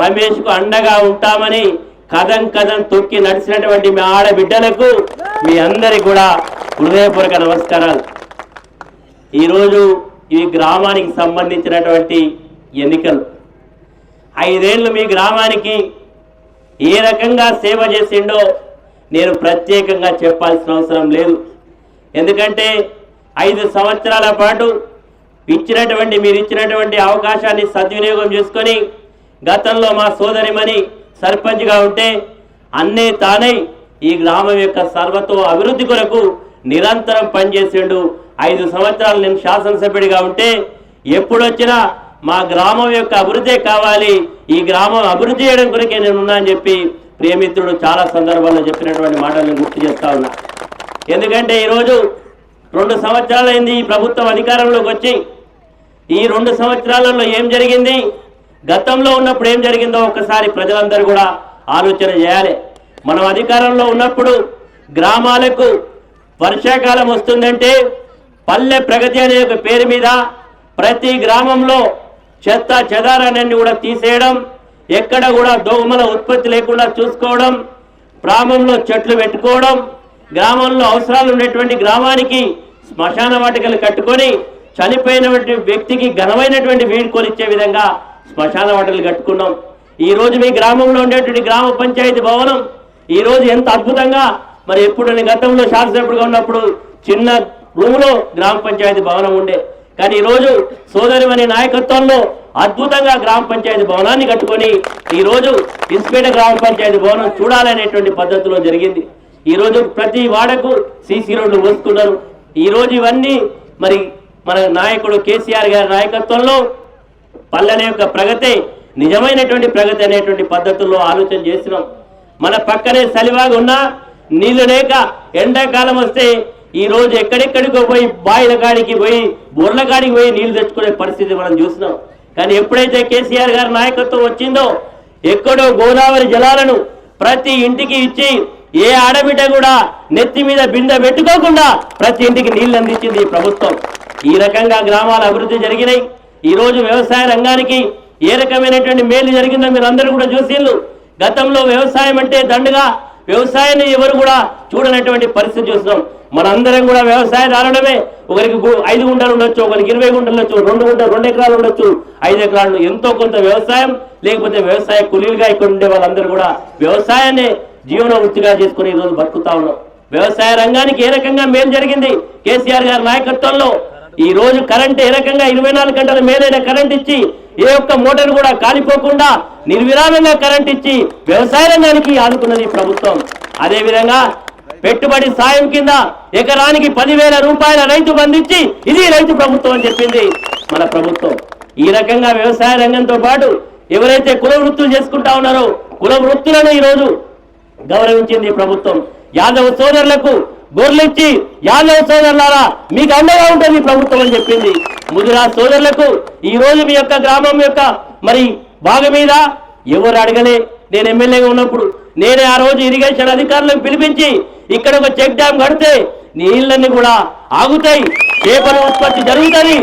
రమేష్కు అండగా ఉంటామని కథం కథం తొక్కి నడిచినటువంటి మీ ఆడబిడ్డలకు మీ అందరికి కూడా హృదయపూర్వక నమస్కారాలు. ఈరోజు ఈ గ్రామానికి సంబంధించినటువంటి ఎన్నికలు. ఐదేళ్ళు మీ గ్రామానికి ఏ రకంగా సేవ చేసిండో నేను ప్రత్యేకంగా చెప్పాల్సిన అవసరం లేదు. ఎందుకంటే ఐదు సంవత్సరాల పాటు ఇచ్చినటువంటి మీరు ఇచ్చినటువంటి అవకాశాన్ని సద్వినియోగం చేసుకొని గతంలో మా సోదరిమణి సర్పంచ్గా ఉంటే అన్నే తానై ఈ గ్రామం యొక్క సర్వతో అభివృద్ధి కొరకు నిరంతరం పనిచేసిండు. ఐదు సంవత్సరాలు నేను శాసనసభ్యుడిగా ఉంటే ఎప్పుడొచ్చినా మా గ్రామం యొక్క అభివృద్ధే కావాలి. ఈ గ్రామం అభివృద్ధి చేయడం కొరకే నేను ఉన్నా అని చెప్పి ప్రియమిత్రుడు చాలా సందర్భాల్లో చెప్పినటువంటి మాటలను గుర్తు చేస్తా ఉన్నా. ఎందుకంటే ఈరోజు రెండు సంవత్సరాలైంది ఈ ప్రభుత్వం అధికారంలోకి వచ్చి ఈ రెండు సంవత్సరాలలో ఏం జరిగింది? గతంలో ఉన్నప్పుడు ఏం జరిగిందో ఒకసారి ప్రజలందరూ కూడా ఆలోచన చేయాలి. మనం అధికారంలో ఉన్నప్పుడు గ్రామాలకు వర్షాకాలం వస్తుందంటే పల్లె ప్రగతి అనే ఒక పేరు మీద ప్రతి గ్రామంలో చెత్త చెదారాన్ని కూడా తీసేయడం ఎక్కడ కూడా దోమల ఉత్పత్తి లేకుండా చూసుకోవడం గ్రామంలో చెట్లు పెట్టుకోవడం గ్రామంలో అవసరాలు ఉన్నటువంటి గ్రామానికి శ్మశాన వాటికలు కట్టుకొని చనిపోయినటువంటి వ్యక్తికి ఘనమైనటువంటి వీడుకోలు ఇచ్చే విధంగా శ్మశాన వాటలు కట్టుకున్నాం. ఈ రోజు మీ గ్రామంలో ఉండేటువంటి గ్రామ పంచాయతీ భవనం ఈ రోజు ఎంత అద్భుతంగా మరి ఎప్పుడు గతంలో శాసనసభ్యుడిగా ఉన్నప్పుడు చిన్న రూములో గ్రామ పంచాయతీ భవనం ఉండే. కానీ ఈ రోజు అనే నాయకత్వంలో అద్భుతంగా గ్రామ పంచాయతీ భవనాన్ని కట్టుకొని ఈరోజు ఇన్స్పేట గ్రామ పంచాయతీ భవనం చూడాలనేటువంటి పద్ధతిలో జరిగింది. ఈరోజు ప్రతి వాడకు సీసీ రోడ్లు పోసుకున్నారు ఈ రోజు ఇవన్నీ మరి మన నాయకుడు కేసీఆర్ గారి నాయకత్వంలో పల్లెల యొక్క ప్రగతి నిజమైనటువంటి ప్రగతి అనేటువంటి పద్ధతుల్లో ఆలోచన చేసినాం మన పక్కనే సలివాగా ఉన్నా నీళ్ళు లేక ఎండాకాలం వస్తే ఈ రోజు ఎక్కడెక్కడికో పోయి బాయిల కాడికి పోయి బోర్ల కాడికి పోయి నీళ్ళు తెచ్చుకునే పరిస్థితి మనం చూసినాం కానీ ఎప్పుడైతే కేసీఆర్ గారి నాయకత్వం వచ్చిందో ఎక్కడో గోదావరి జలాలను ప్రతి ఇంటికి ఇచ్చి ఏ ఆడబిడ్డ కూడా నెత్తి మీద బిందె పెట్టుకోకుండా ప్రతి ఇంటికి నీళ్ళు అందించింది ఈ ప్రభుత్వం. ఈ రకంగా గ్రామాల అభివృద్ధి జరిగినాయి. ఈరోజు వ్యవసాయ రంగానికి ఏ రకమైనటువంటి మేలు జరిగిందో మీరు అందరూ కూడా చూసిండ్రు గతంలో వ్యవసాయం అంటే దండుగా వ్యవసాయాన్ని ఎవరు కూడా చూడనటువంటి పరిస్థితి చూస్తున్నాం. మనందరం కూడా వ్యవసాయదారుడమే ఒకరికి ఐదు గుంటలు ఉండొచ్చు ఒకరికి ఇరవై గుంటలు ఉండొచ్చు రెండు గుంటలు రెండు ఎకరాలు ఉండొచ్చు ఐదు ఎకరాలు ఎంతో కొంత వ్యవసాయం లేకపోతే వ్యవసాయ కూలీలుగా ఇక్కడ ఉండే వాళ్ళందరూ కూడా వ్యవసాయాన్ని జీవన వృత్తిగా చేసుకుని ఈరోజు బతుకుతా ఉన్నాం. వ్యవసాయ రంగానికి ఏ రకంగా మేలు జరిగింది? కేసీఆర్ గారి నాయకత్వంలో ఈ రోజు కరెంట్ ఏ రకంగా ఇరవై నాలుగు గంటల మేలైన కరెంట్ ఇచ్చి ఏ ఒక్క మోటార్ కూడా కాలిపోకుండా నిర్విరామంగా కరెంట్ ఇచ్చి వ్యవసాయ రంగానికి ఆదుకున్నది ప్రభుత్వం. అదే విధంగా పెట్టుబడి సాయం కింద ఎకరానికి పదివేల రూపాయల రైతు బంధించి ఇది రైతు ప్రభుత్వం అని చెప్పింది మన ప్రభుత్వం. ఈ రకంగా వ్యవసాయ రంగంతో పాటు ఎవరైతే కుల వృత్తులు చేసుకుంటా ఉన్నారో కుల వృత్తులను ఈ రోజు గౌరవించింది ప్రభుత్వం. యాదవ సోదరులకు గొర్రెలిచ్చి యాదవ సోదరులారా మీకు అండగా ఉంటుంది ప్రభుత్వం అని చెప్పింది. ముదిరా సోదరులకు ఈ రోజు మీ యొక్క గ్రామం యొక్క మరి భాగం మీద ఎవరు అడగలే? నేను ఎమ్మెల్యేగా ఉన్నప్పుడు నేనే ఆ రోజు ఇరిగేషన్ అధికారులను పిలిపించి ఇక్కడ ఒక చెక్ డ్యామ్ కడితే నీళ్ళన్నీ కూడా ఆగుతాయి చేపల ఉత్పత్తి జరుగుతుంది.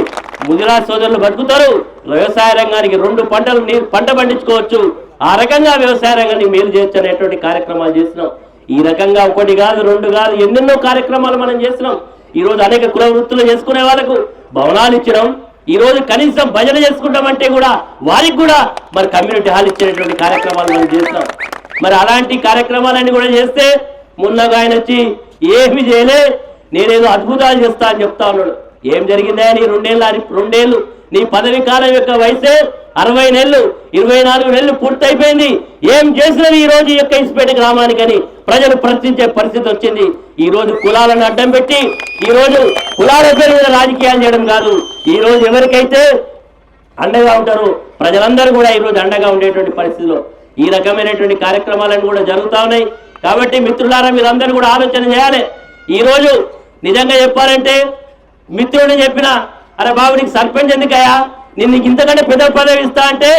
ముదిరా సోదరులు బతుకుతారు. వ్యవసాయ రంగానికి రెండు పంటలు పంట పండించుకోవచ్చు. ఆ రకంగా వ్యవసాయ రంగాన్ని మేలు చేయొచ్చు అనేటువంటి కార్యక్రమాలు చేసినాం ఈ రకంగా ఒకటి కాదు రెండు కాదు ఎన్నెన్నో కార్యక్రమాలు మనం చేస్తున్నాం. ఈరోజు అనేక కుల వృత్తులు చేసుకునే వాళ్ళకు భవనాలు ఇచ్చడం ఈరోజు కనీసం భజన చేసుకుంటామంటే కూడా వారికి కూడా మరి కమ్యూనిటీ హాల్ ఇచ్చేటువంటి కార్యక్రమాలు మనం చేస్తున్నాం. మరి అలాంటి కార్యక్రమాలన్నీ కూడా చేస్తే మున్నగా ఆయన వచ్చి ఏమి చేయలే నేనేదో అద్భుతాలు చేస్తా అని చెప్తా ఉన్నాడు. ఏం జరిగిందా నీ రెండేళ్ళు రెండేళ్ళు నీ పదవి కాలం యొక్క వయసే అరవై నెలలు ఇరవై నాలుగు నెలలు పూర్తయిపోయింది. ఏం చేసినవి ఈ రోజు ఈ యొక్క ఇసుపేట గ్రామానికని ప్రజలు ప్రశ్నించే పరిస్థితి వచ్చింది. ఈ రోజు కులాలను అడ్డం పెట్టి ఈ రోజు కులాల పేరు మీద రాజకీయాలు చేయడం కాదు. ఈ రోజు ఎవరికైతే అండగా ఉంటారు ప్రజలందరూ కూడా ఈ రోజు అండగా ఉండేటువంటి పరిస్థితిలో ఈ రకమైనటువంటి కార్యక్రమాలను కూడా జరుగుతూ ఉన్నాయి. కాబట్టి మిత్రులారా మీరందరూ కూడా ఆలోచన చేయాలి. ఈ రోజు నిజంగా చెప్పాలంటే మిత్రుడిని చెప్పిన అరే బాబు నీకు సర్పంచ్ ఎందుకయ్యా? నేను నీకు ఇంతకంటే పెద్ద పదవి ఇస్తా అంటే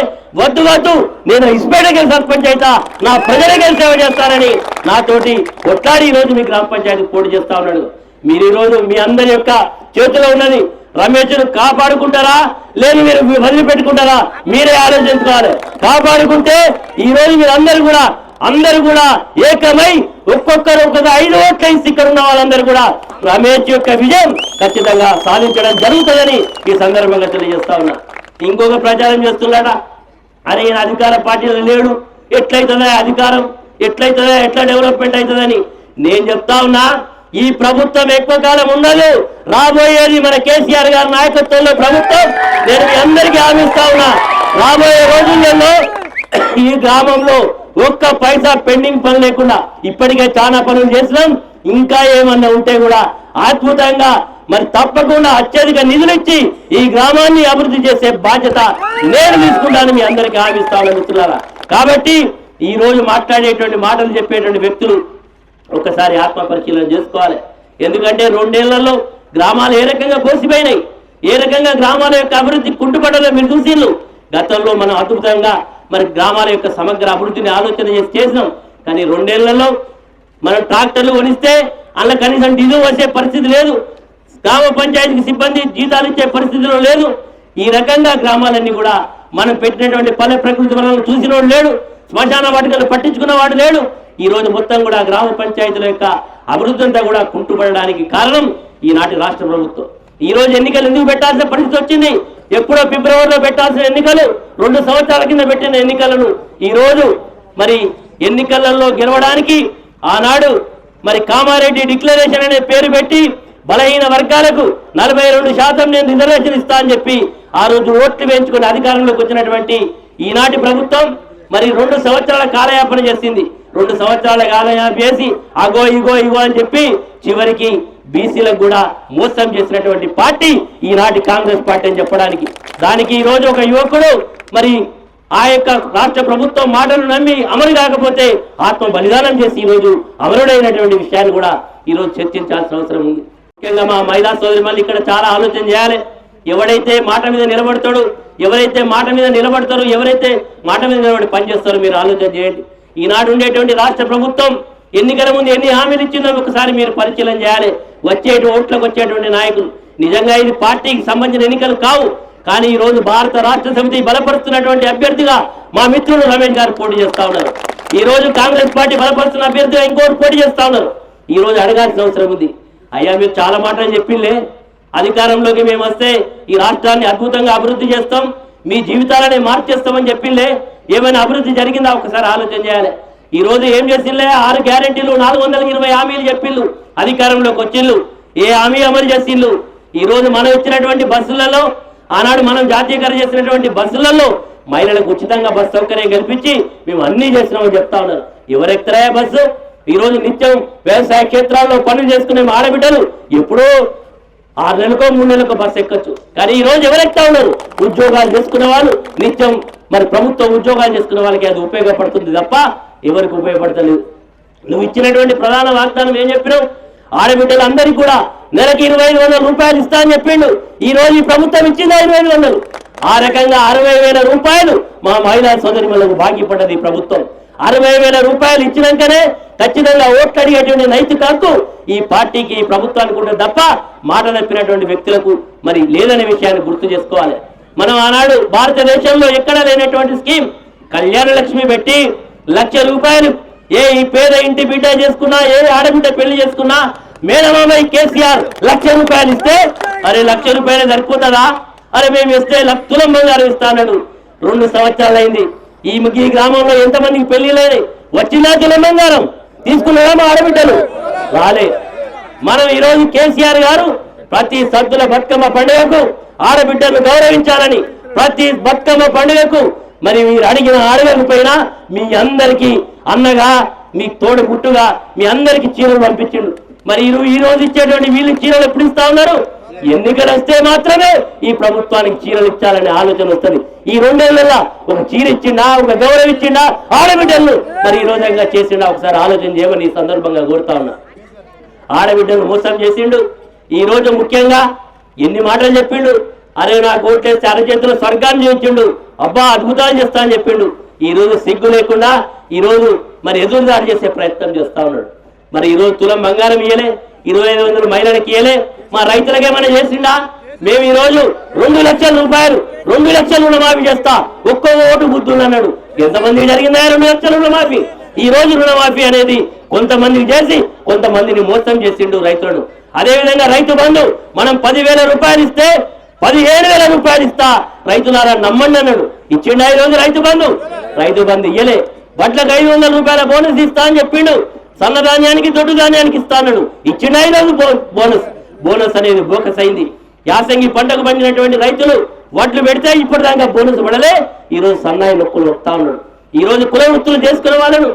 వద్దు వద్దు. నేను ఇస్పేటకి సర్పంచ్ అయితా. నా ప్రజలకి సేవ చేస్తానని నాతోటి ఒట్లాడి ఈ రోజు మీ గ్రామ పంచాయతీ పోటీ చేస్తా ఉన్నాడు. మీరు ఈ రోజు మీ అందరి యొక్క చేతిలో ఉన్నది రమేష్ను కాపాడుకుంటారా? లేదు మీరు వదిలిపెట్టుకుంటారా మీరే ఆలోచించుకోవాలి. కాపాడుకుంటే ఈ రోజు మీరందరూ కూడా అందరూ కూడా ఏకమై ఒక్కొక్కరు ఒక్కొక్క ఐదు ఓట్ల ఇక్కడ ఉన్న వాళ్ళందరూ కూడా రమేష్ యొక్క విజయం ఖచ్చితంగా సాధించడం జరుగుతుందని ఈ సందర్భంగా తెలియజేస్తా ఉన్నా. ఇంకొక ప్రచారం చేస్తున్నాడా? అరే ఈయన అధికార పార్టీలో లేడు. ఎట్లయితుందా అధికారం? ఎట్లయితుందా? ఎట్లా డెవలప్మెంట్ అవుతుందని నేను చెప్తా ఉన్నా ఈ ప్రభుత్వం ఎక్కువ కాలం ఉండదు. రాబోయేది మన కేసీఆర్ గారి నాయకత్వంలో ప్రభుత్వం. నేను మీ అందరికీ హామీస్తా ఉన్నా. రాబోయే రోజులలో ఈ గ్రామంలో ఒక్క పైసా పెండింగ్ పని లేకుండా ఇప్పటికే చాలా పనులు చేసినాం. ఇంకా ఏమన్నా ఉంటే కూడా అద్భుతంగా మరి తప్పకుండా అత్యధిక నిధులిచ్చి ఈ గ్రామాన్ని అభివృద్ధి చేసే బాధ్యత నేను తీసుకుంటాను మీ అందరికీ ఆవిస్తాను మిత్రులారా. కాబట్టి ఈ రోజు మాట్లాడేటువంటి మాటలు చెప్పేటువంటి వ్యక్తులు ఒకసారి ఆత్మ పరిశీలన చేసుకోవాలి. ఎందుకంటే రెండేళ్ళలో గ్రామాలు ఏ రకంగా కోసిపోయినాయి ఏ రకంగా గ్రామాల యొక్క అభివృద్ధి కుంటుపడలో మీరు చూసిళ్ళు గతంలో మనం అద్భుతంగా మరి గ్రామాల యొక్క సమగ్ర అభివృద్ధిని ఆలోచన చేసి చేసినాం. కానీ రెండేళ్ళలో మనం ట్రాక్టర్లు కొనిస్తే అలా కనీసం డీజిల్ వచ్చే పరిస్థితి లేదు. గ్రామ పంచాయతీకి సిబ్బంది జీతాలు ఇచ్చే పరిస్థితిలో లేదు ఈ రకంగా గ్రామాలన్నీ కూడా మనం పెట్టినటువంటి పల్లె ప్రకృతి వనరులను చూసినోడు లేడు శ్మశాన వాటికలు పట్టించుకున్నవాడు లేడు. ఈ రోజు మొత్తం కూడా గ్రామ పంచాయతీల యొక్క అభివృద్ధి అంతా కూడా కుంటుపడడానికి కారణం ఈనాటి రాష్ట్ర ప్రభుత్వం. ఈ రోజు ఎన్నికలు ఎందుకు పెట్టాల్సిన పరిస్థితి వచ్చింది? ఎప్పుడో ఫిబ్రవరిలో పెట్టాల్సిన ఎన్నికలు రెండు సంవత్సరాల కింద పెట్టిన ఎన్నికలను ఈ రోజు మరి ఎన్నికలలో గెలవడానికి ఆనాడు మరి కామారెడ్డి డిక్లరేషన్ అనే పేరు పెట్టి బలహీన వర్గాలకు నలభై రెండు శాతం నేను రిజర్వేషన్ ఇస్తా అని చెప్పి ఆ రోజు ఓట్లు వేయించుకుని అధికారంలోకి వచ్చినటువంటి ఈనాటి ప్రభుత్వం మరి రెండు సంవత్సరాల కాలయాపన చేసింది. రెండు సంవత్సరాల కాలయాపన చేసి అగో ఇగో ఇగో అని చెప్పి చివరికి బీసీలకు కూడా మోసం చేసినటువంటి పార్టీ ఈనాటి కాంగ్రెస్ పార్టీ అని చెప్పడానికి. దానికి ఈ రోజు ఒక యువకుడు మరి ఆ యొక్క రాష్ట్ర ప్రభుత్వం మాటలు నమ్మి అమలు కాకపోతే ఆత్మ బలిదానం చేసి ఈరోజు అమరుడైనటువంటి విషయాన్ని కూడా ఈరోజు చర్చించాల్సిన అవసరం ఉంది. ముఖ్యంగా మా మహిళా సోదరి మళ్ళీ ఇక్కడ చాలా ఆలోచన చేయాలి. ఎవడైతే మాట మీద నిలబడతాడు ఎవరైతే మాట మీద నిలబడతారో ఎవరైతే మాట మీద నిలబడి పనిచేస్తారో మీరు ఆలోచన చేయండి. ఈనాడు ఉండేటువంటి రాష్ట్ర ప్రభుత్వం ఎన్నికల ముందు ఎన్ని హామీలు ఇచ్చిందో ఒకసారి మీరు పరిశీలన చేయాలి. వచ్చేటి ఓట్లకు వచ్చేటువంటి నాయకులు. నిజంగా ఇది పార్టీకి సంబంధించిన ఎన్నికలు కావు. కానీ ఈ రోజు భారత రాష్ట్ర సమితి బలపరుస్తున్నటువంటి అభ్యర్థిగా మా మిత్రులు రమేష్ గారు పోటీ చేస్తా ఉన్నారు. ఈ రోజు కాంగ్రెస్ పార్టీ బలపరుస్తున్న అభ్యర్థిగా ఇంకోటి పోటీ చేస్తా ఉన్నారు. ఈ రోజు అడగాల్సిన అవసరం ఉంది. అయ్యా మీరు చాలా మాటలు చెప్పిండే అధికారంలోకి మేము వస్తే ఈ రాష్ట్రాన్ని అద్భుతంగా అభివృద్ధి చేస్తాం. మీ జీవితాలనే మార్చేస్తామని చెప్పిండే ఏమైనా అభివృద్ధి జరిగిందా? ఒకసారి ఆలోచన చేయాలి. ఈ రోజు ఏం చేసిండే ఆరు గ్యారెంటీలు నాలుగు వందల ఇరవై హామీలు చెప్పిళ్ళు. అధికారంలోకి వచ్చిళ్ళు. ఏ హామీ అమలు చేసిళ్ళు ఈ రోజు మనం ఇచ్చినటువంటి బస్సులలో ఆనాడు మనం జాతీయకరణ చేసినటువంటి బస్సులలో మహిళలకు ఉచితంగా బస్సు సౌకర్యం కల్పించి మేము అన్ని చేసినామని చెప్తా ఉన్నారు. ఎవరెక్తరాయా బస్సు? ఈరోజు నిత్యం వ్యవసాయ క్షేత్రాల్లో పనులు చేసుకునే ఆడబిడ్డలు ఎప్పుడో ఆరు నెలలకో మూడు నెలలకో బస్సు ఎక్కచ్చు. కానీ ఈ రోజు ఎవరెక్తా ఉన్నారు? ఉద్యోగాలు చేసుకునే వాళ్ళు. నిత్యం మరి ప్రభుత్వ ఉద్యోగాలు చేసుకునే వాళ్ళకి అది ఉపయోగపడుతుంది తప్ప ఎవరికి ఉపయోగపడతలేదు. నువ్వు ఇచ్చినటువంటి ప్రధాన వాగ్దానం ఏం చెప్పినావు? ఆడబిడ్డలందరికీ కూడా నెలకి ఇరవై ఐదు వందల రూపాయలు ఇస్తా అని చెప్పిండు. ఈ రోజు ఈ ప్రభుత్వం ఇచ్చింది ఇరవై ఐదు వందలు? ఆ రకంగా అరవై వేల రూపాయలు మా మహిళా సోదరిమలకు బాకీపడ్డది ఈ ప్రభుత్వం. అరవై వేల రూపాయలు ఇచ్చినాకనే ఖచ్చితంగా ఓట్లు అడిగేటువంటి నైతిక హక్కు ఈ పార్టీకి ఈ ప్రభుత్వానికి ఉంటుంది తప్ప మాట తప్పినటువంటి వ్యక్తులకు మరి లేదనే విషయాన్ని గుర్తు చేసుకోవాలి. మనం ఆనాడు భారతదేశంలో ఎక్కడా లేనటువంటి స్కీమ్ కళ్యాణ లక్ష్మి పెట్టి లక్ష రూపాయలు ఏ ఈ పేద ఇంటి బిడ్డ చేసుకున్నా ఏ ఆడబిడ్డ పెళ్ళి చేసుకున్నా మేనమామయ్య కేసీఆర్ లక్ష రూపాయలు ఇస్తే అరే లక్ష రూపాయలు సరిపోతుందా? అరే మేము ఇస్తే లక్ష తులం బంగారం ఇస్తానడు రెండు సంవత్సరాలు అయింది ఈ ఈ గ్రామంలో ఎంతమందికి పెళ్ళి లేని వచ్చినా తులం బంగారం తీసుకున్నారా మా ఆడబిడ్డలు? రాలే. మనం ఈరోజు కేసీఆర్ గారు ప్రతి సద్దుల బతుకమ్మ పండుగకు ఆడబిడ్డలను గౌరవించాలని ప్రతి బతుకమ్మ పండుగకు మరి మీరు అడిగిన అడగకపోయినా మీ అందరికీ అన్నగా మీ తోడు పుట్టుగా మీ అందరికీ చీరలు పంపించిండు మరి ఈరోజు ఈ రోజు ఇచ్చేటువంటి వీళ్ళు చీరలు ఎప్పుడు ఇస్తా ఉన్నారు? ఎన్నికలు వస్తే మాత్రమే ఈ ప్రభుత్వానికి చీరలు ఇచ్చాలనే ఆలోచన వస్తుంది. ఈ రెండేళ్ళలో ఒక చీర ఇచ్చిండా ఒక గౌరవం ఇచ్చిండా ఆడబిడ్డలు మరి ఈ రోజంగా చేసిండా ఒకసారి ఆలోచన చేయమని ఈ సందర్భంగా కోరుతా ఉన్నా. ఆడబిడ్డను మోసం చేసిండు. ఈ రోజు ముఖ్యంగా ఎన్ని మాటలు చెప్పిండు? అరే నా కోట్లేస్తే అరచేతులు స్వర్గాన్ని చూపించిండు అబ్బా అద్భుతాలు చేస్తా అని చెప్పిండు. ఈ రోజు సిగ్గు లేకుండా ఈ రోజు మరి ఎదురుదాడి చేసే ప్రయత్నం చేస్తా ఉన్నాడు. మరి ఈ రోజు తులం బంగారం ఇయ్యలే. ఇరవై ఐదు వందల మహిళలకు మా రైతులకు ఏమైనా చేసిండా? మేము ఈ రోజు రెండు లక్షల రూపాయలు రెండు లక్షల రుణమాఫీ చేస్తా. ఒక్కో ఓటు బుద్ధులు అన్నాడు. ఎంతమంది జరిగిందా రెండు లక్షల రుణమాఫీ? ఈ రోజు రుణమాఫీ అనేది కొంతమందికి చేసి కొంతమందిని మోసం చేసిండు రైతులను అదేవిధంగా రైతు బంధు మనం పదివేల రూపాయలు ఇస్తే పదిహేను వేల రూపాయలు ఇస్తా. రైతులారా నమ్మండి అన్నాడు. ఇచ్చిండు ఐదు రోజు రైతు బంధు? రైతు బంధు ఇయ్యలే. బట్లకు ఐదు వందల రూపాయల బోనస్ ఇస్తా అని చెప్పిండు. సన్న ధాన్యానికి దొడ్డు ధాన్యానికి ఇస్తా అన్నాడు ఇచ్చిండు బోనస్. బోనస్ అనేది బోకస్ అయింది. యాసంగి పంటకు పండినటువంటి రైతులు వడ్లు పెడితే ఇప్పటిదాకా బోనస్ పడలే. ఈ రోజు సన్నాయి నొక్కులు వస్తా ఉన్నాడు ఈరోజు కుల వృత్తులు చేసుకునే వాళ్ళను.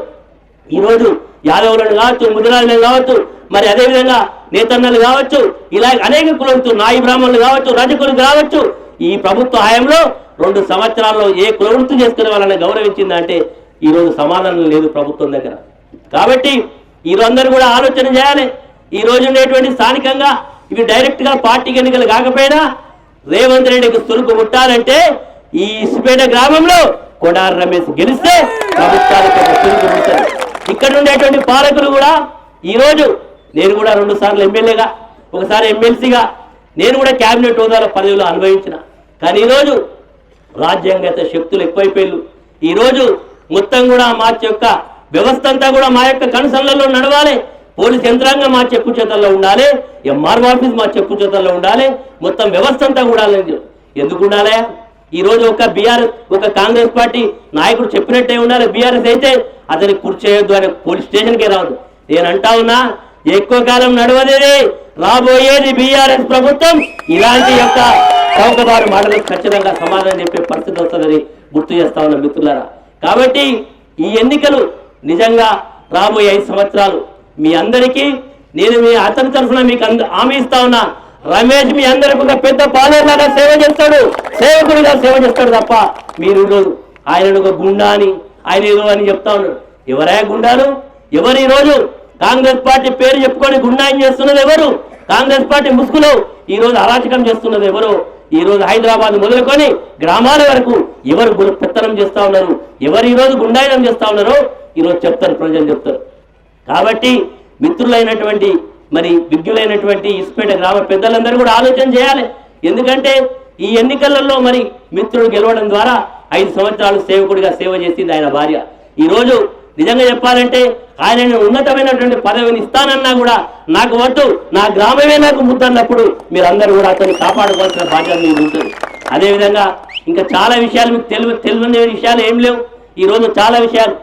ఈ రోజు యాదవులను కావచ్చు ముదిరాలను కావచ్చు మరి అదేవిధంగా నేతన్నలు కావచ్చు ఇలా అనేక కులవృత్తులు నాయి బ్రాహ్మణులు కావచ్చు రజకులు కావచ్చు ఈ ప్రభుత్వ హయాంలో రెండు సంవత్సరాల్లో ఏ కులవృత్తి చేసుకునే వాళ్ళని గౌరవించిందంటే ఈరోజు సమాధానం లేదు ప్రభుత్వం దగ్గర. కాబట్టి వీరందరూ కూడా ఆలోచన చేయాలి. ఈ రోజు ఉండేటువంటి స్థానికంగా ఇవి డైరెక్ట్గా పార్టీ పార్టీకి ఎన్నికలు కాకపోయినా రేవంత్ రెడ్డికి తురుకు ముట్టాలంటే ఈ ఇసుపేట గ్రామంలో కొడారి రమేష్ గెలిస్తే ప్రభుత్వానికి ఒక ఇక్కడ ఉండేటువంటి పాలకులు కూడా ఈరోజు నేను కూడా రెండు సార్లు ఎమ్మెల్యేగా ఒకసారి ఎమ్మెల్సీగా నేను కూడా క్యాబినెట్ హోదాల పదవిలో అనుభవించిన. కానీ ఈరోజు రాజ్యాంగత శక్తులు ఎక్కువైపోయారు ఈరోజు మొత్తం కూడా మార్చి యొక్క వ్యవస్థ అంతా కూడా మా యొక్క కనుసనలలో నడవాలి. పోలీస్ యంత్రాంగం మా చెప్పు చేతల్లో ఉండాలి. ఎంఆర్ఓ ఆఫీస్ మా చెప్పు చేతల్లో ఉండాలి. మొత్తం వ్యవస్థ అంతా కూడా ఎందుకు ఉండాలి? ఈరోజు ఒక బీఆర్ఎస్ ఒక కాంగ్రెస్ పార్టీ నాయకుడు చెప్పినట్టే ఉండాలి బీఆర్ఎస్ అయితే అతనికి కూర్చేయొద్దు అని పోలీస్ స్టేషన్కే రాదు. నేను అంటా ఉన్నా ఎక్కువ కాలం నడవదేది రాబోయేది బీఆర్ఎస్ ప్రభుత్వం. ఇలాంటి యొక్క చౌకదారు మాటలకు ఖచ్చితంగా సమాధానం చెప్పే పరిస్థితి వస్తుందని గుర్తు చేస్తా ఉన్న మిత్రులారా. కాబట్టి ఈ ఎన్నికలు నిజంగా రాబోయే ఐదు సంవత్సరాలు మీ అందరికీ నేను మీ అతని తరఫున మీకు అంద హామీ ఇస్తా ఉన్నా. రమేష్ మీ అందరికి ఒక పెద్ద పాలేలాగా సేవ చేస్తాడు. సేవకుడిగా సేవ చేస్తాడు తప్ప మీరు ఈరోజు ఆయన ఒక గుండా అని ఆయన ఏదో అని చెప్తా ఉన్నాడు ఎవరే గుండాలు? ఎవరు ఈరోజు? రోజు కాంగ్రెస్ పార్టీ పేరు చెప్పుకొని గుండాయం చేస్తున్నది ఎవరు? కాంగ్రెస్ పార్టీ ముసుగులో ఈరోజు అరాచకం చేస్తున్నది ఎవరు? ఈ రోజు హైదరాబాద్ మొదలుకొని గ్రామాల వరకు ఎవరు పెత్తనం చేస్తా ఉన్నారు? ఎవరు ఈరోజు రోజు గుండాయనం చేస్తా ఉన్నారో ఈరోజు చెప్తారు ప్రజలు చెప్తారు. కాబట్టి మిత్రులైనటువంటి మరి విజ్ఞులైనటువంటి ఇసుపేట గ్రామ పెద్దలందరూ కూడా ఆలోచన చేయాలి. ఎందుకంటే ఈ ఎన్నికలలో మరి మిత్రుడు గెలవడం ద్వారా ఐదు సంవత్సరాలు సేవకుడిగా సేవ చేసింది ఆయన భార్య. ఈరోజు నిజంగా చెప్పాలంటే ఆయన ఉన్నతమైనటువంటి పదవిని ఇస్తానన్నా కూడా నాకు వద్దు నా గ్రామమే నాకు ముద్దన్నప్పుడు మీరందరూ కూడా అతన్ని కాపాడుకోవాల్సిన బాధ్యత మీకు ఉంటుంది. అదేవిధంగా ఇంకా చాలా విషయాలు మీకు తెలివి తెలియని విషయాలు ఏం లేవు. ఈ రోజు చాలా విషయాలు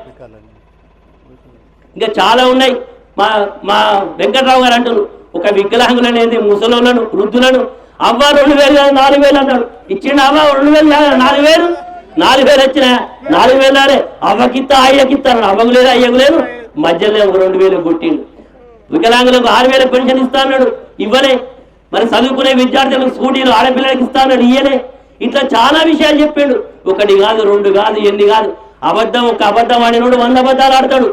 ఇంకా చాలా ఉన్నాయి. మా మా వెంకట్రావు గారు అంటారు ఒక వికలాంగులనేది ముసలోళ్ళను వృద్ధులను అవ్వ రెండు వేలు నాలుగు వేలు అన్నాడు ఇచ్చిన అవ్వ రెండు వేలు నాలుగు వేలు? నాలుగు వేలు వచ్చిన నాలుగు వేలు అవ్వకిత్త అవ్వకిత్తా అయ్యకిత్తాను అవ్వకు లేదు అయ్యకు లేదు మధ్యలో ఒక రెండు వేలు కొట్టిండు. వికలాంగులకు ఆరు వేల పెన్షన్ ఇస్తా అన్నాడు ఇవ్వనే మరి చదువుకునే విద్యార్థులకు స్కూటీలు ఆడపిల్లలకి ఇస్తా అన్నాడు ఇయ్యనే ఇట్లా చాలా విషయాలు చెప్పాడు. ఒకటి కాదు రెండు కాదు ఎన్ని కాదు. అబద్ధం ఒక అబద్ధం ఆడినోడు వంద అబద్ధాలు ఆడతాడు.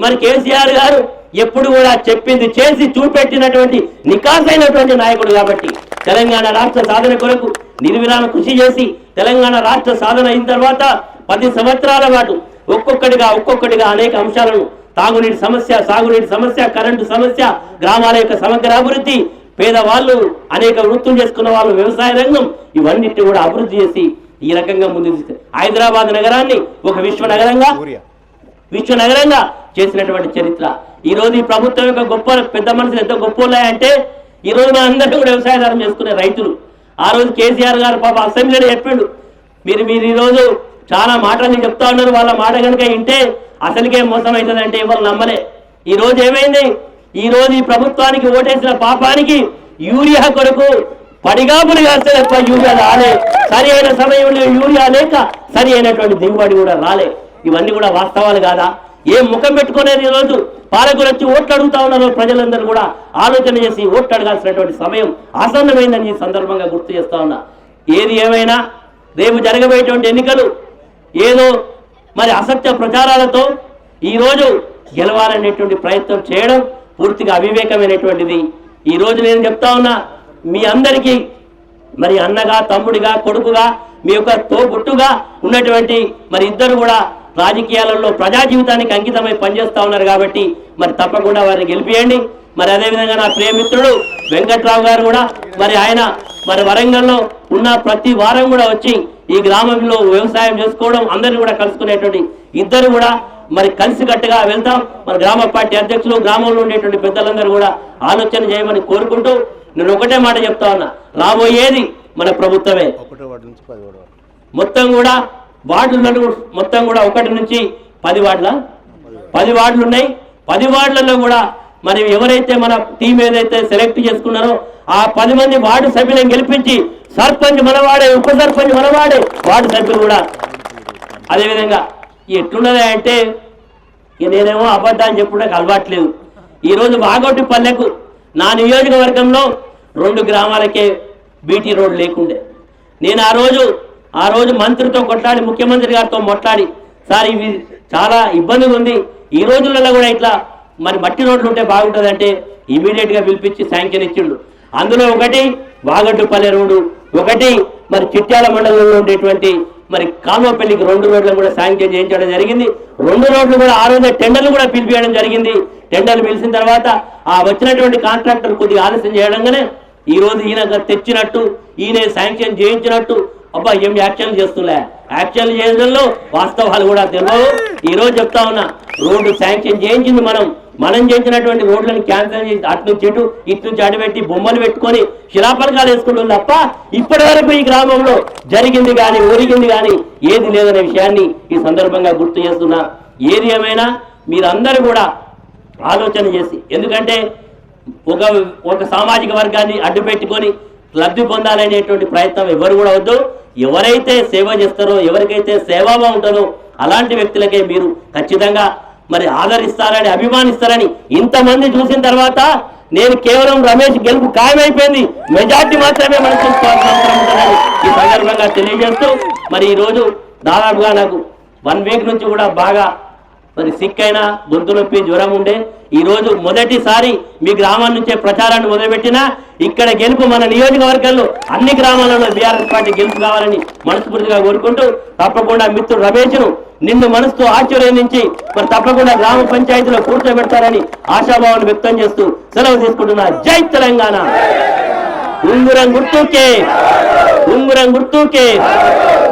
మరి కేసీఆర్ గారు ఎప్పుడు కూడా చెప్పింది చేసి చూపెట్టినటువంటి నికాసైనటువంటి నాయకుడు కాబట్టి తెలంగాణ రాష్ట్ర సాధన కొరకు నిర్విరామ కృషి చేసి తెలంగాణ రాష్ట్ర సాధన అయిన తర్వాత పది సంవత్సరాల పాటు ఒక్కొక్కటిగా ఒక్కొక్కటిగా అనేక అంశాలను తాగునీటి సమస్య సాగునీటి సమస్య కరెంటు సమస్య గ్రామాల యొక్క సమగ్ర అభివృద్ధి పేదవాళ్ళు అనేక వృత్తులు చేసుకున్న వాళ్ళు వ్యవసాయ రంగం ఇవన్నిటిని కూడా అభివృద్ధి చేసి ఈ రకంగా ముందు హైదరాబాద్ నగరాన్ని ఒక విశ్వ నగరంగా విశ్వ నగరంగా చేసినటువంటి చరిత్ర. ఈ రోజు ఈ ప్రభుత్వం యొక్క గొప్ప పెద్ద మనుషులు ఎంత గొప్ప అంటే ఈ రోజు అందరూ కూడా వ్యవసాయదారం చేసుకునే రైతులు. ఆ రోజు కేసీఆర్ గారు పాప అసెంబ్లీలో చెప్పిండు మీరు మీరు ఈ రోజు చాలా మాటలు చెప్తా ఉన్నారు వాళ్ళ మాట కనుక వింటే అసలుకే మోసం అవుతుందంటే ఇవాళ నమ్మలే. ఈ రోజు ఏమైంది? ఈ రోజు ఈ ప్రభుత్వానికి ఓటేసిన పాపానికి యూరియా కొరకు పడిగాపులు కాస్తే తప్ప యూరియా రాలే. సరి అయిన సమయంలో యూరియా లేక సరి అయినటువంటి దిగుబడి కూడా రాలే. ఇవన్నీ కూడా వాస్తవాలు కాదా? ఏం ముఖం పెట్టుకునేది ఈ రోజు? పాలకులు వచ్చి ఓట్లు అడుగుతా ఉన్నారు ప్రజలందరూ కూడా. ఆలోచన చేసి ఓట్లు అడగాల్సినటువంటి సమయం ఆసన్నమైందని ఈ సందర్భంగా గుర్తు చేస్తా ఉన్నా. ఏది ఏమైనా రేపు జరగబోయేటువంటి ఎన్నికలు ఏదో మరి అసత్య ప్రచారాలతో ఈరోజు గెలవాలనేటువంటి ప్రయత్నం చేయడం పూర్తిగా అవివేకమైనటువంటిది. ఈ రోజు నేను చెప్తా ఉన్నా మీ అందరికీ మరి అన్నగా తమ్ముడిగా కొడుకుగా మీ యొక్క తోబుట్టుగా ఉన్నటువంటి మరి ఇద్దరు కూడా రాజకీయాలలో ప్రజా జీవితానికి అంకితమై పనిచేస్తా ఉన్నారు కాబట్టి మరి తప్పకుండా వారిని గెలిపియండి. మరి అదేవిధంగా నా ప్రియమిత్రుడు వెంకట్రావు గారు కూడా మరి ఆయన మరి వరంగల్లో ఉన్న ప్రతి వారం కూడా వచ్చి ఈ గ్రామంలో వ్యవసాయం చేసుకోవడం అందరిని కూడా కలుసుకునేటువంటి ఇద్దరు కూడా మరి కలిసికట్టుగా వెళ్తాం. మన గ్రామ పార్టీ అధ్యక్షులు గ్రామంలో ఉండేటువంటి పెద్దలందరూ కూడా ఆలోచన చేయమని కోరుకుంటూ నేను ఒకటే మాట చెప్తా ఉన్నా. రాబోయేది మన ప్రభుత్వమే. ఒకటో నుంచి మొత్తం కూడా వార్డులలో మొత్తం కూడా ఒకటి నుంచి పది వార్డుల? పది వార్డులు ఉన్నాయి. పది వార్డులలో కూడా మరి ఎవరైతే మన టీం ఏదైతే సెలెక్ట్ చేసుకున్నారో ఆ పది మంది వార్డు సభ్యులను గెలిపించి సర్పంచ్ మనవాడే ఉప సర్పంచ్ మనవాడే వార్డు సభ్యులు కూడా. అదేవిధంగా ఎట్లున్నది అంటే నేనేమో అబద్ధాన్ని చెప్పుకోవడానికి అలవాట్లేదు. ఈరోజు వాగొట్టి పల్లెకు నా నియోజకవర్గంలో రెండు గ్రామాలకే బీటీ రోడ్ లేకుండే. నేను ఆ రోజు ఆ రోజు మంత్రితో కొట్లాడి ముఖ్యమంత్రి గారితో మొట్లాడి సార్ ఇవి చాలా ఇబ్బందిగా ఉంది. ఈ రోజులలో కూడా ఇట్లా మరి మట్టి రోడ్లు ఉంటే బాగుంటుందంటే ఇమీడియట్గా పిలిపించి శాంక్షన్ ఇచ్చిండు. అందులో ఒకటి వాగట్టుపల్లె రోడ్డు ఒకటి మరి చిట్యాల మండలంలో ఉండేటువంటి మరి కాల్వపల్లికి రెండు రోడ్లు కూడా శాంక్షన్ చేయించడం జరిగింది. రెండు రోడ్లు కూడా ఆ రోజు టెండర్లు కూడా పిలిపించడం జరిగింది. టెండర్లు పిలిచిన తర్వాత ఆ వచ్చినటువంటి కాంట్రాక్టర్ కొద్దిగా ఆలస్యం చేయడంగానే ఈ రోజు ఈయన తెచ్చినట్టు ఈయన శాంక్షన్ చేయించినట్టు. అబ్బా ఏం యాక్షన్లు చేస్తులే యాక్షన్లు చేయడంలో వాస్తవాలు కూడా తెలియవు. ఈ రోజు చెప్తా ఉన్నా రోడ్డు శాంక్షన్ చేయించింది మనం. మనం చేయించినటువంటి రోడ్లను క్యాన్సిల్ చేసి అటు నుంచి ఇటు ఇటు నుంచి అటు పెట్టి బొమ్మలు పెట్టుకొని శిలాపలకాలు వేసుకుంటుంది తప్ప ఇప్పటి వరకు ఈ గ్రామంలో జరిగింది కానీ ఒరిగింది కానీ ఏది లేదనే విషయాన్ని ఈ సందర్భంగా గుర్తు చేస్తున్నా. ఏది ఏమైనా మీరందరూ కూడా ఆలోచన చేసి ఎందుకంటే ఒక ఒక సామాజిక వర్గాన్ని అడ్డు పెట్టుకొని లబ్ధి పొందాలనేటువంటి ప్రయత్నం ఎవరు కూడా వద్దు. ఎవరైతే సేవ చేస్తారో ఎవరికైతే సేవాభావం ఉంటుందో అలాంటి వ్యక్తులకే మీరు ఖచ్చితంగా మరి ఆదరిస్తారని అభిమానిస్తారని ఇంతమంది చూసిన తర్వాత నేను కేవలం రమేష్ గెలుపు ఖాయమైపోయింది. మెజార్టీ మాత్రమే మనం చూసుకోవాల్సిన అవసరం ఉంటుందని ఈ సందర్భంగా తెలియజేస్తూ మరి ఈ రోజు దాదాపుగా నాకు వన్ వీక్ నుంచి కూడా బాగా మరి సిక్ అయినా గొంతు నొప్పి జ్వరం ఉండే ఈ రోజు మొదటిసారి మీ గ్రామం నుంచే ప్రచారాన్ని మొదలుపెట్టినా ఇక్కడ గెలుపు మన నియోజకవర్గంలో అన్ని గ్రామాలలో బీఆర్ఎస్ పార్టీ గెలుపు కావాలని మనస్ఫూర్తిగా కోరుకుంటూ తప్పకుండా మిత్రుడు రమేష్ను నిన్ను మనసుతో ఆశీర్వదించి మరి తప్పకుండా గ్రామ పంచాయతీలో కూర్చోబెడతారని ఆశాభావాన్ని వ్యక్తం చేస్తూ సెలవు తీసుకుంటున్నా జై తెలంగాణ. ఉంగురం గుర్తుకే ఉంగురం గుర్తుకే.